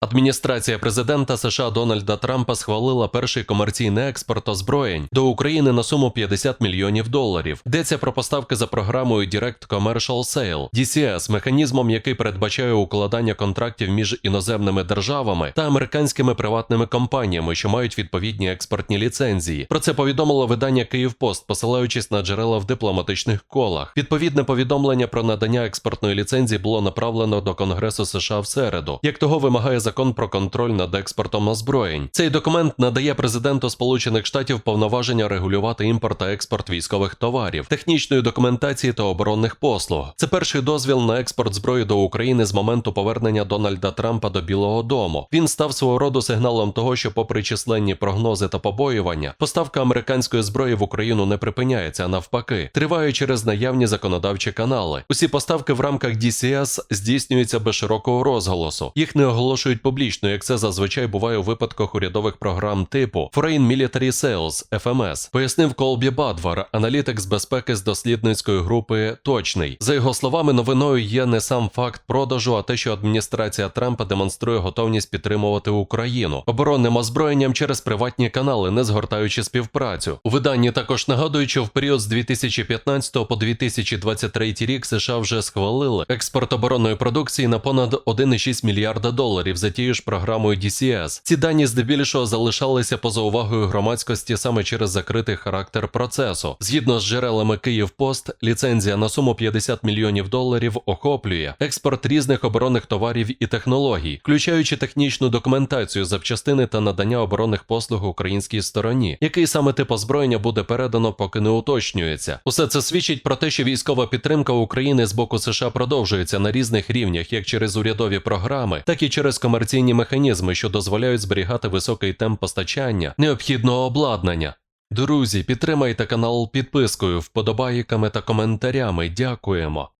Адміністрація президента США Дональда Трампа схвалила перший комерційний експорт озброєнь до України на суму 50 мільйонів доларів. Йдеться про поставки за програмою Direct Commercial Sale DCS, механізмом, який передбачає укладання контрактів між іноземними державами та американськими приватними компаніями, що мають відповідні експортні ліцензії. Про це повідомило видання Київпост, посилаючись на джерела в дипломатичних колах. Відповідне повідомлення про надання експортної ліцензії було направлено до Конгресу США в середу, як того вимагає закон про контроль над експортом озброєнь. Цей документ надає президенту Сполучених Штатів повноваження регулювати імпорт та експорт військових товарів, технічної документації та оборонних послуг. Це перший дозвіл на експорт зброї до України з моменту повернення Дональда Трампа до Білого Дому. Він став свого роду сигналом того, що, попри численні прогнози та побоювання, поставка американської зброї в Україну не припиняється, а навпаки, триває через наявні законодавчі канали. Усі поставки в рамках DCS здійснюються без широкого розголосу. Їх не оголошують публічно, як це зазвичай буває у випадках урядових програм типу Foreign Military Sales FMS, пояснив Колбі Бадвар, аналітик з безпеки з дослідницької групи Точний. За його словами, новиною є не сам факт продажу, а те, що адміністрація Трампа демонструє готовність підтримувати Україну оборонним озброєнням через приватні канали, не згортаючи співпрацю. У виданні також нагадують, що в період з 2015 по 2023 рік США вже схвалили експорт оборонної продукції на понад 1,6 мільярда доларів за тією ж програмою DCS. Ці дані здебільшого залишалися поза увагою громадськості саме через закритий характер процесу. Згідно з джерелами Київпост, ліцензія на суму 50 мільйонів доларів охоплює експорт різних оборонних товарів і технологій, включаючи технічну документацію, запчастини та надання оборонних послуг українській стороні. Який саме тип озброєння буде передано, поки не уточнюється. Усе це свідчить про те, що військова підтримка України з боку США продовжується на різних рівнях, як через урядові програми, так і через комерційні механізми, що дозволяють зберігати високий темп постачання необхідного обладнання. Друзі, підтримайте канал підпискою, вподобайками та коментарями. Дякуємо.